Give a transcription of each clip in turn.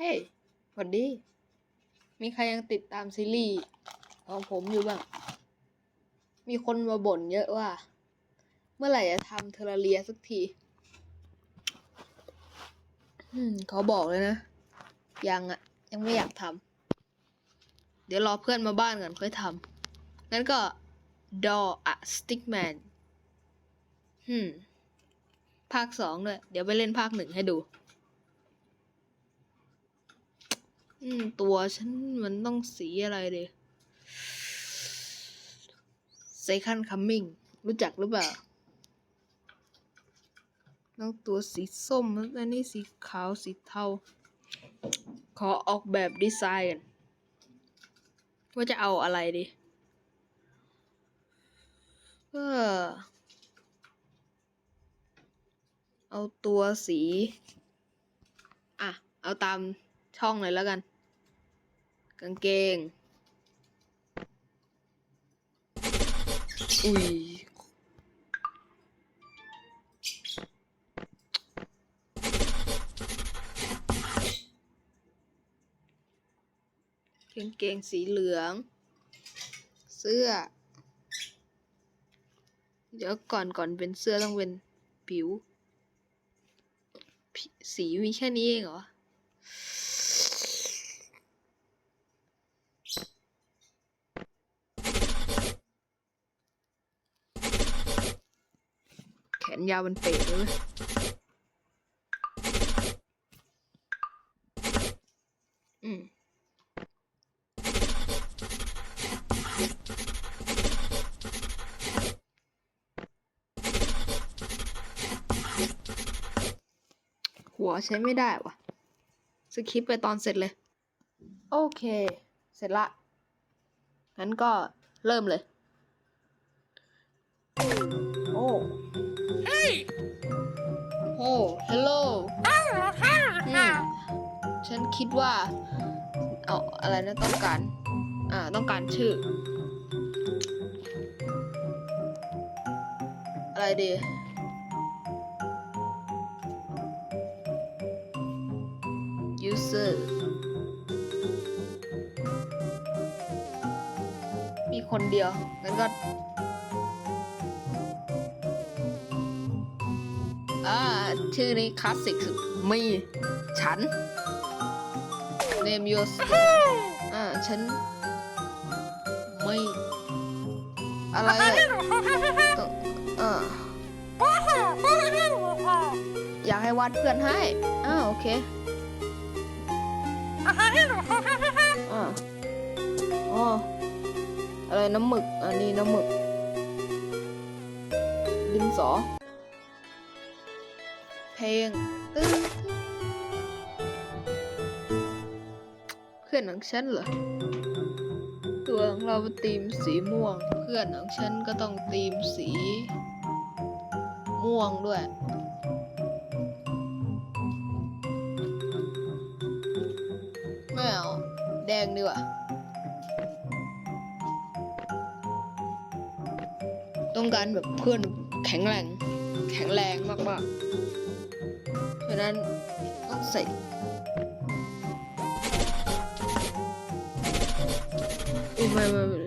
เฮ้ยสวัสดี มีใครยังติดตามซีรีส์ของผมอยู่บ้าง มีคนมาบ่นเยอะว่า เมื่อไหร่จะทำเทอร์เรียสักทีอืมเขาบอกเลยนะ ยังอะยังไม่อยากทำเดี๋ยวรอเพื่อนมาบ้านก่อนค่อยทำงั้นก็ Door a Stickman อืมภาคสองด้วย เดี๋ยวไปเล่นภาคหนึ่งให้ดู อืม ตัวฉันมันต้องสีอะไรดี Second Coming รู้จักหรือเปล่า ต้องตัวสีส้มแล้วอันนี้สีขาวสีเทา ขอออกแบบดีไซน์กันว่าจะเอาอะไรดีเออเอาตัวสี อะ เอาตาม ช่องเลยแล้วกัน กางเกง อุ้ย กางเกงสีเหลือง เสื้อ เดี๋ยวก่อนก่อนเป็นเสื้อต้องเป็นผิว สีมีแค่นี้เองเหรอ นยาวเป็นเป๋เลยอืมหัวใช้ไม่ได้วะสคริปไปตอนเสร็จเลย โอเค เสร็จละงั้นก็เริ่มเลย คิดว่า เอาอะไรนะต้องการ อ่า ต้องการชื่อ อะไรดี user มีคนเดียวงั้นก็อ่าชื่อนี้คลาสสิกสุดมี ฉัน name yours อ่าฉัน ไม่ อะไรอะต้องอ่าอยากให้วาดเพื่อนให้อ่าโอเคอ่าอ๋ออะไรน้ำหมึก อันนี้น้ำหมึก ดินสอ เพลงตึ้ง อนของฉันเหรอ ตัวของเราตีมสีม่วง เพื่อนของฉันก็ต้องตีมสี ม่วงด้วย ไม่เอาแดงดีกว่าต้องการแบบเพื่อนแข็งแรง แข็งแรงมากๆ เพราะนั้นต้องใส่ อุ้ยไม่ไม่ไม่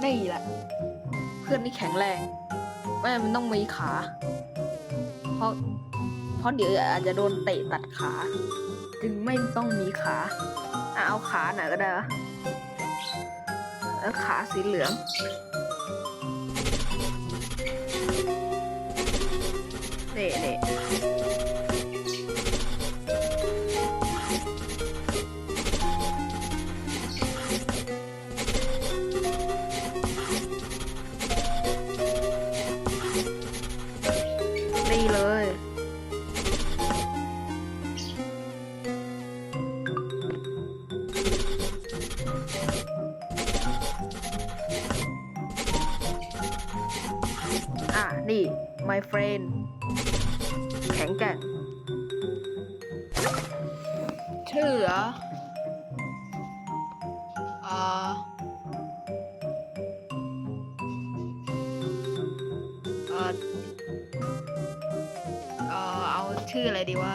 ไม่นี่แหละ เพื่อนที่แข็งแรงไม่มันต้องมีขา เพราะ เพราะเดี๋ยวอาจจะโดนเตะตัดขา จึงไม่ต้องมีขาอะเอาขาหน่อยก็ได้วะแล้วขาสีเหลืองเน่เนี่ my friend แข็งแกร่งชื่อเหรออ่าอ่าเอ่อเอาชื่ออะไรดีวะ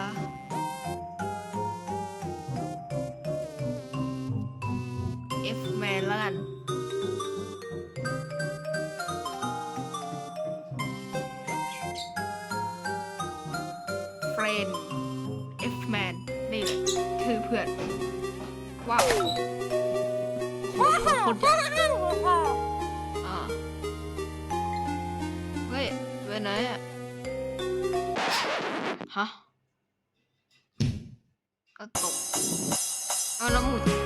อ่าเฮ้ยไปไหนอะฮะเอาตกเอาน้วหมุน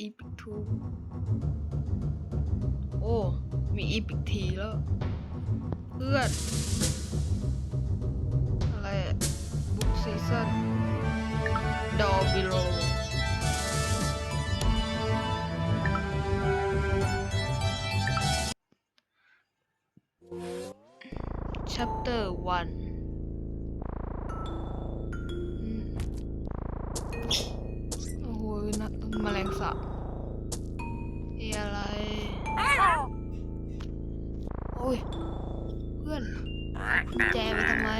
อีพิกทูโอ้ มีอีพิกทีแล้ว เพื่อน อะไรบุ๊กซีซั่นดอบิโล chapter one สาบเออะไร โอ้ย เพื่อนแจไปทำไม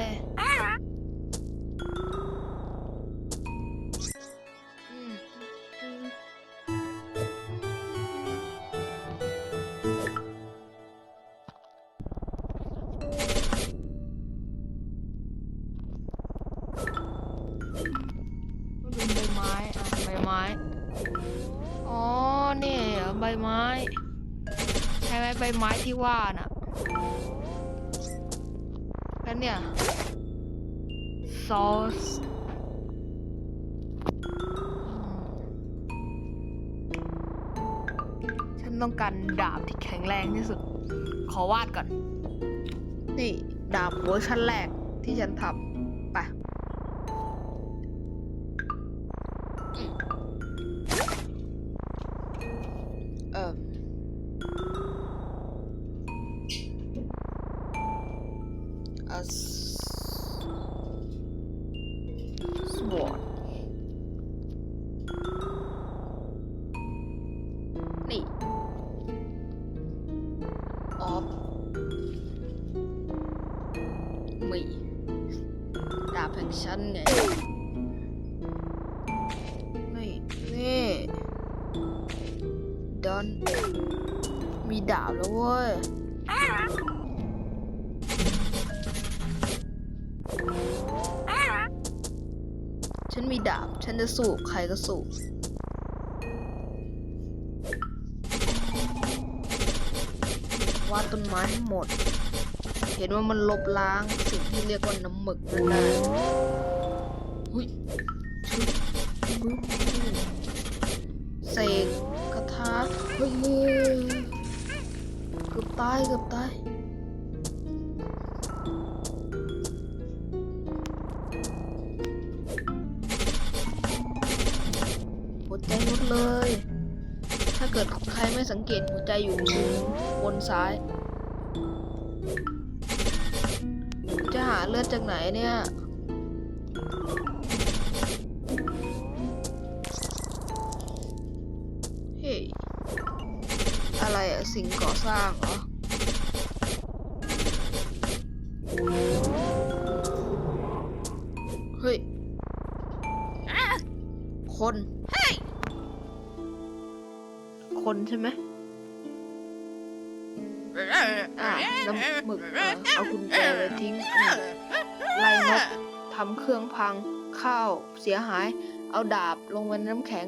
ใบไม้ที่ว่าน่ะแล้วเนี่ย sauce ฉันต้องการดาบที่แข็งแรงที่สุด ขอวาดก่อน นี่ ดาบเวอร์ชันแรกที่ฉันทำ อัสสวอตนี่ออฟมีดาบแห่งฉันไงนี่นี่ดอนมีดาบแล้วเว้ย จะสู้ใครก็สู้วาดต้นไม้ให้หมด เห็นว่ามันลบล้างสิ่งที่เรียกว่าน้ำหมึกนั่นได้หุยเสกกระทะเฮ้ยเกือบตายเกือบตาย ไม่สังเกตหัวใจอยู่บนซ้าย จะหาเลือดจากไหนเนี่ย เฮ้ย อะไรอะสิ่งก่อสร้างเหรอเฮ้ย คน คนใช่ไหมอ่าน้ำหมึกอะเอากุญแจไปทิ้งไล่นกทำเครื่องพังข้าวเสียหาย เอาดาบลงบนน้ำแข็ง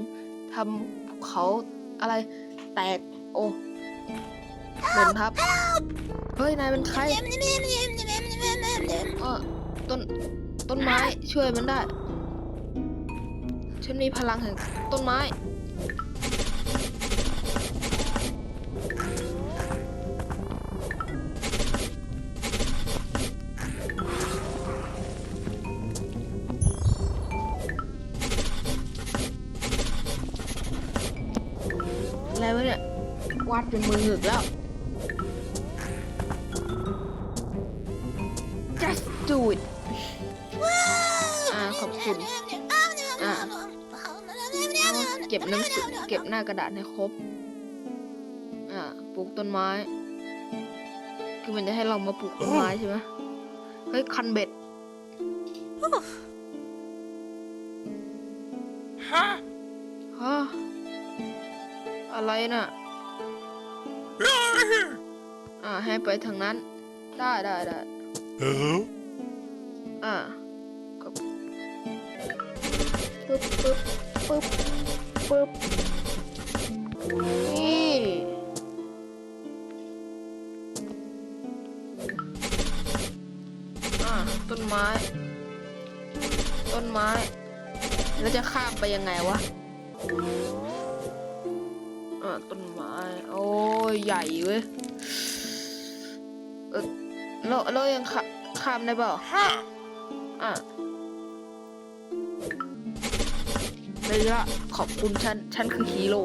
ทำเขาอะไรแตกโอ้หล่นทับ เฮ้ย นายเป็นใครเออต้นต้นไม้ช่วยมันได้ ฉันมีพลังแห่งต้นไม้ วะเนี่ย วาดเป็นมือหึกแล้ว just do it อ่าขอบคุณ อ่าเก็บหนังสือเก็บหน้ากระดาษให้ครบ อ่าปลูกต้นไม้ คือมันจะให้เรามาปลูกต้นไม้ใช่ไหมเฮ้ย คันเบ็ดฮะ อะไรน่ะ อ่า ให้ไปทางนั้น ได้ได้ได้อ่าก็ปึ๊บปึ๊บปึ๊บปึ๊บนี่อ่าต้นไม้ ต้นไม้ แล้วจะข้ามไปยังไงวะ อ่าต้นไม้ โอ้ยใหญ่เว้ยเออแล้วแล้วยังข้าข้ามได้เปล่าอะเลยละขอบคุณฉัน ฉันคือฮีโร่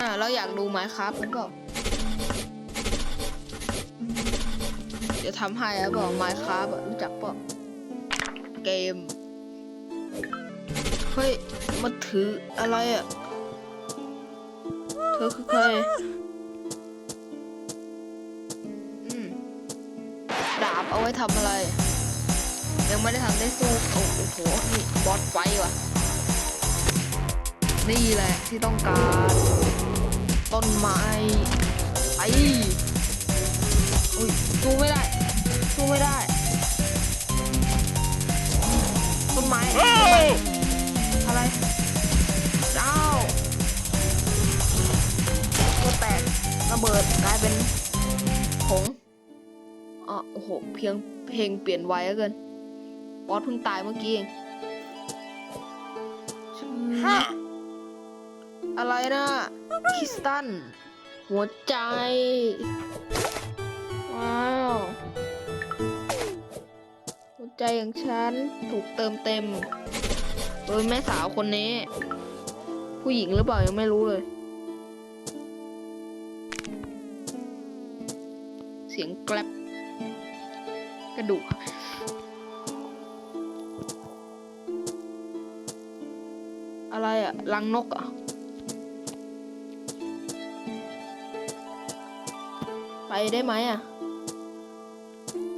อะเราอยากดูไมค์ครับมันเปล่าเดี๋ยวทำให้อะบอกไมค์ครับรู้จักเปล่าเกม เฮ้ยมาถืออะไรอะ เธอคือใครดาบเอาไว้ทำอะไร ยังไม่ได้ทำได้สู้โอ้โหนี่บอสไฟว่ะ นี่แหละที่ต้องการ ต้นไม้ไอ้อุ้ยสู้ไม่ได้สู้ไม่ได้ต้นไม้ไเจ้าตัวแตกระเบิดกลายเป็นผงอ๋อโอ้โห เพียงเพลงเปลี่ยนไวเหลือเกินบอสเพิ่งตายเมื่อกี้เองชื่ออะไรนะคริสตัน หัวใจ ว้าว หัวใจอย่างฉันถูกเติมเต็ม โดยแม่สาวคนนี้ ผู้หญิงหรือเปล่ายังไม่รู้เลย เสียงแกลบกระดูกอะไรอะรังนกอะไปได้ไหมอะ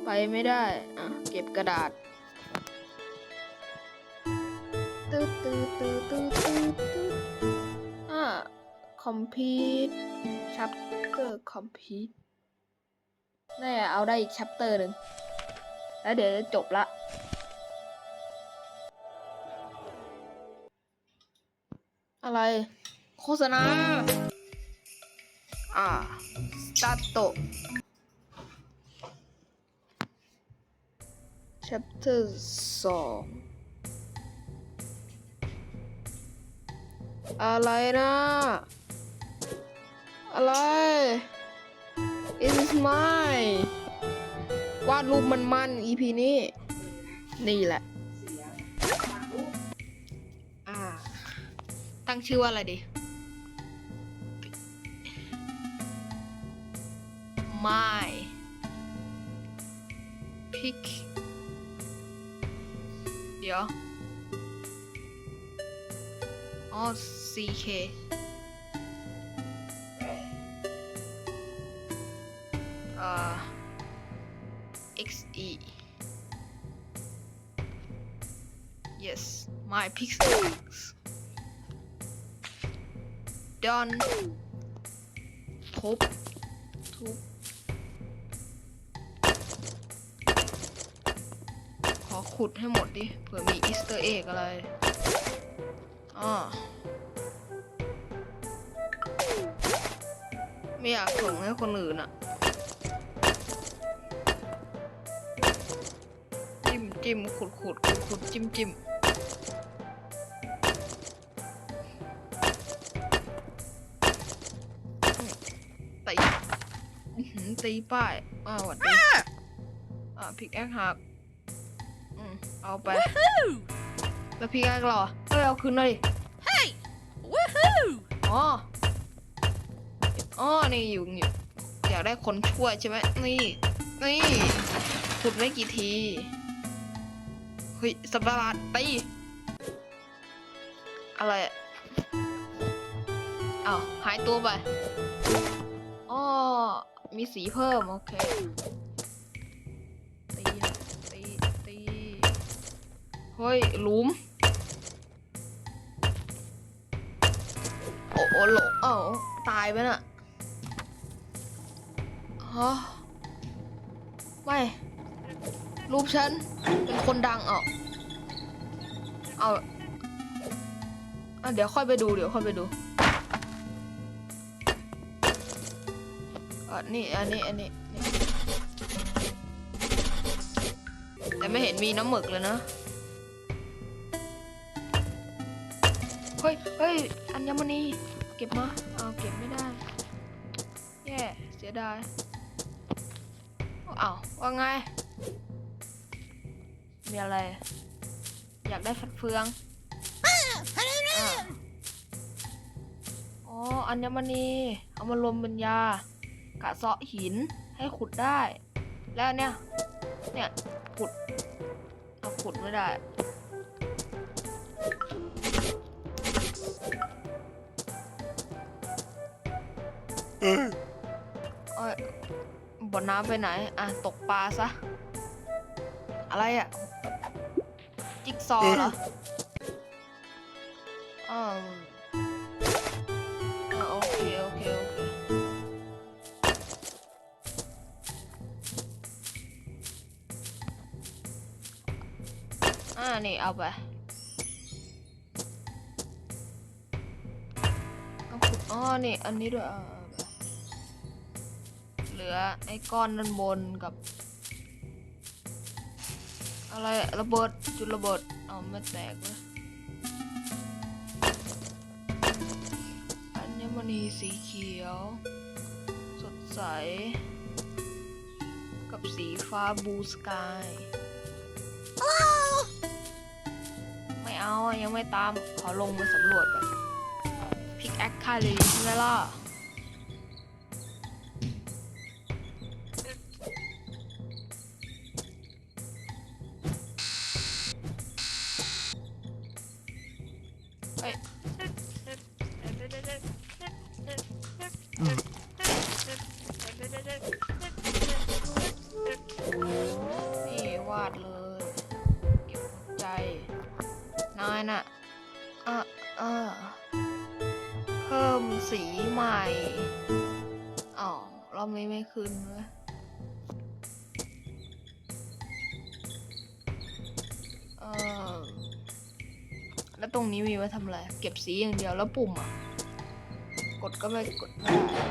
ไปไม่ได้ อะ เก็บกระดาษ ตื้อตื้อตื้อตื้อตื้อตื้ออะ complete chapter complete แน่เอาได้อีก chapter หนึ่งแล้วเดี๋ยวจะจบละอะไร โฆษณา อ่า start chapter สอง อะไรนะ อะไร is mine วาดรูปมันมัน EP นี้ นี่แหละ อ่า ตั้งชื่อว่าอะไรดี My Pick เดี๋ยว อ๋อ CK อ่า XE my pixels done ทุบทุบขอขุดให้หมดดิ เผื่อมีอีสเตอร์เอกอะไร อ่า ไม่อยากส่งให้คนอื่นอะจิ้มจิ้มขุดขุดขุดขุดจิ้มจิ้มตีอื้อหือตีป้ายอ้าวหวัดดีอ่าพิกแอคหักอืมเอาไป แล้วพี่แกก็รอเอ้ยเอาคืนหน่อยดิ Hey! Woohoo! อ๋อ อ๋อนี่อยู่อยู่อยากได้คนช่วยใช่ไหมนี่ นี่ขุดไม่กี่ที เฮ้ยสัตว์ประหลาดตีอะไรอ้าวหายตัวไปอ๋อมีสีเพิ่ม โอเค ตี ตี ตี เฮ้ยหลุม โอ้โหลงเอ้าตายไปน่ะ ฮะไม่ รูปฉัน เป็นคนดังเอะเอาเอาเดี๋ยวค่อยไปดู เดี๋ยวค่อยไปดูออนี่อันนี้อันนี้แต่ไม่เห็นมีน้ำหมึกเลยนะ เฮ้ยเฮ้ยอัญมณีเก็บมา เอาเก็บไม่ได้ แย่ เสียดาย อาว่าไง มีอะไร อยากได้ฟัดเฟืองอ่าอ๋อ อัญมณี เอามารวมเป็นยา กะเซาะหินให้ขุดได้ แล้วเนี่ย เนี่ยขุดเอาขุดไม่ได้ เอ้ย บ่อน้ำไปไหน อะ ตกปลาซะ อะไรอะ จิ๊กซอว์เหรออ่าวอ่าโอเค โอเค โอเคอ่านี่ เอาไปเอาขุดอ๋อ นี่ อันนี้ด้วยอ่าเอาไปเห ลือไอ้ก้อนด้านบนกับ อะไรอะระเบิดจุดระเบิดเอาไม่แตกเลยอัญมณีสีเขียว สดใส กับสีฟ้าบูสกายไม่เอาอะยังไม่ตามขอลงมาสำรวจก่อนพิกแอคค่าเลยใช่ไหมล่ะ นี้มีไว้ทำอะไร เก็บสีอย่างเดียวแล้วปุ่มอะ กดก็ไม่กดไม่ได้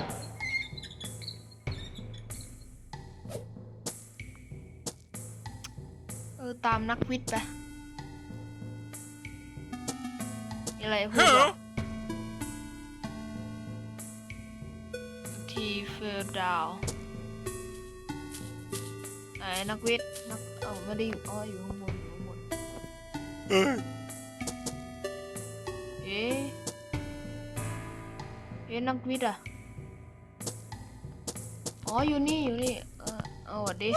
เออ ตามนักวิทย์ไปมีอะไรพูดวะทีเฟลดาวไหนนักวิทย์นักเอ้าไม่ได้อยู่อ๋ออยู่ข้างบนอยู่ข้างบน เอ๊ะนักวิทย์อะอ๋ออยู่นี่อยู่นี่ เออเอาวัสดี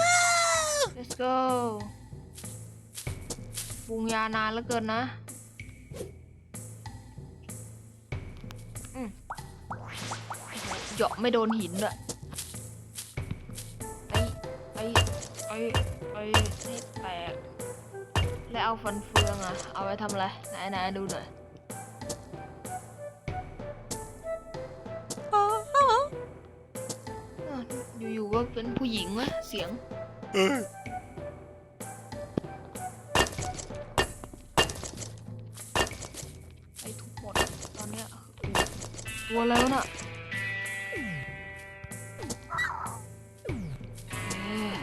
let's go ปรุงยานานเหลือเกินนะเหยาะไม่โดนหินด้วยไอ้ไอ้ไอ้ไอ้แตก แล้วเอาฟันเฟืองอะเอาไว้ทำอะไร ไหนไหนดูหน่อย อยู่ๆก็เป็นผู้หญิงวะเสียงไอ้ทุกหมดตอนเนี้ยตัวแล้วน่ะเอ๊ะ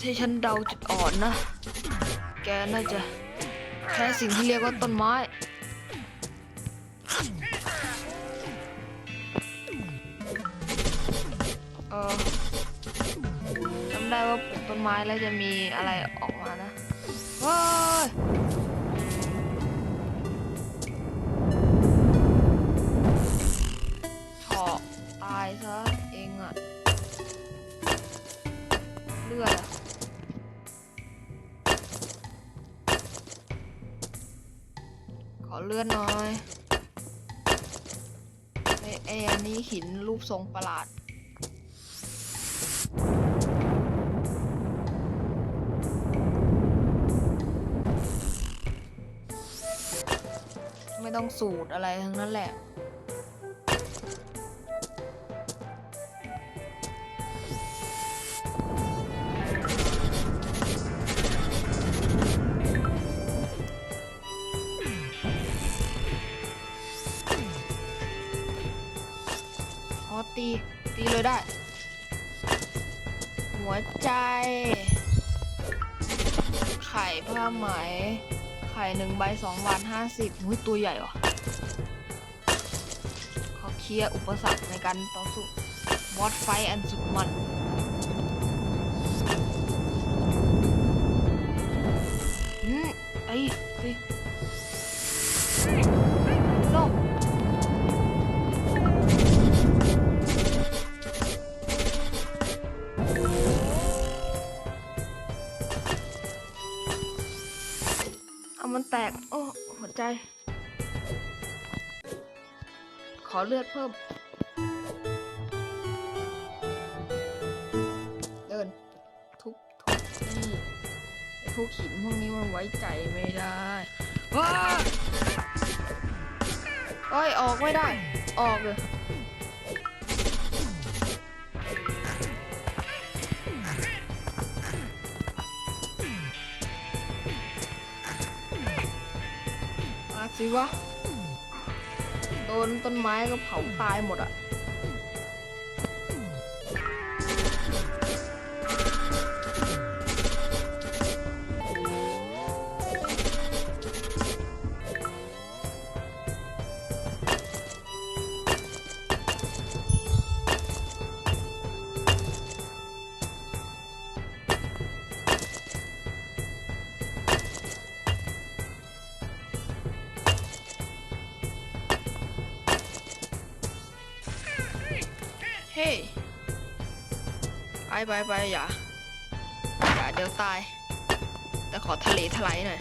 ที่ฉันเดาจุดอ่อนนะ แกน่าจะแค่สิ่งที่เรียกว่าต้นไม้ ไม้แล้วจะมีอะไรออกมานะว้ายเฉาะตายซะเองอะเลือดอะขอเลือดหน่อยไอ้ไอ้อันนี้หินรูปทรงประหลาด ไม่ต้องสูตรอะไรทั้งนั้นแหละ อ๋อตี ตีเลยได้ หัวใจ ไข่ผ้าไหม ข่หนึ่งใบสองบาทห้าสิบหุ้ยตัวใหญ่ว่ะขอเคลียร์อุปสรรคในการต่อสู้บอสไฟอันสุดมัน มันแตก โอ้ หัวใจ ขอเลือดเพิ่ม เดิน ทุบทุบนี่ไอ้พวกหินพวกนี้มันไว้ใจไม่ได้ว้าโอ้ย ออกไม่ได้ ออกเลย สิวะ โดนต้นไม้ก็เผาตายหมดอะ ไปไปไปอย่าอย่าเดี๋ยวตาย แต่ขอทะเลถลายหน่อย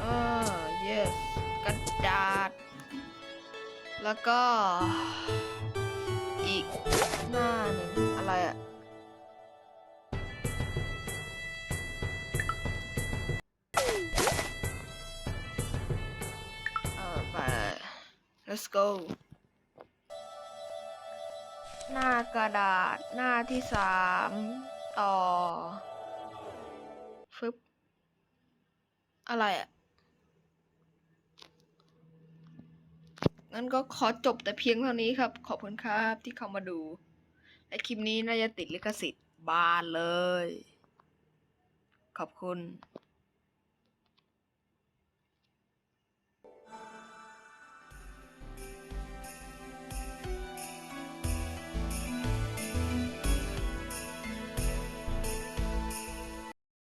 เออ yes กระดาษ แล้วก็ อีกหน้าหนึ่งอะไรอะ let's go หน้ากระดาษหน้าที่สามต่อ ฟึบ อะไรอะ่ะงั้นก็ขอจบแต่เพียงเท่านี้ครับ ขอบคุณครับที่เข้ามาดู และคลิปนี้น่าจะติดลิขสิทธิ์บานเลย ขอบคุณ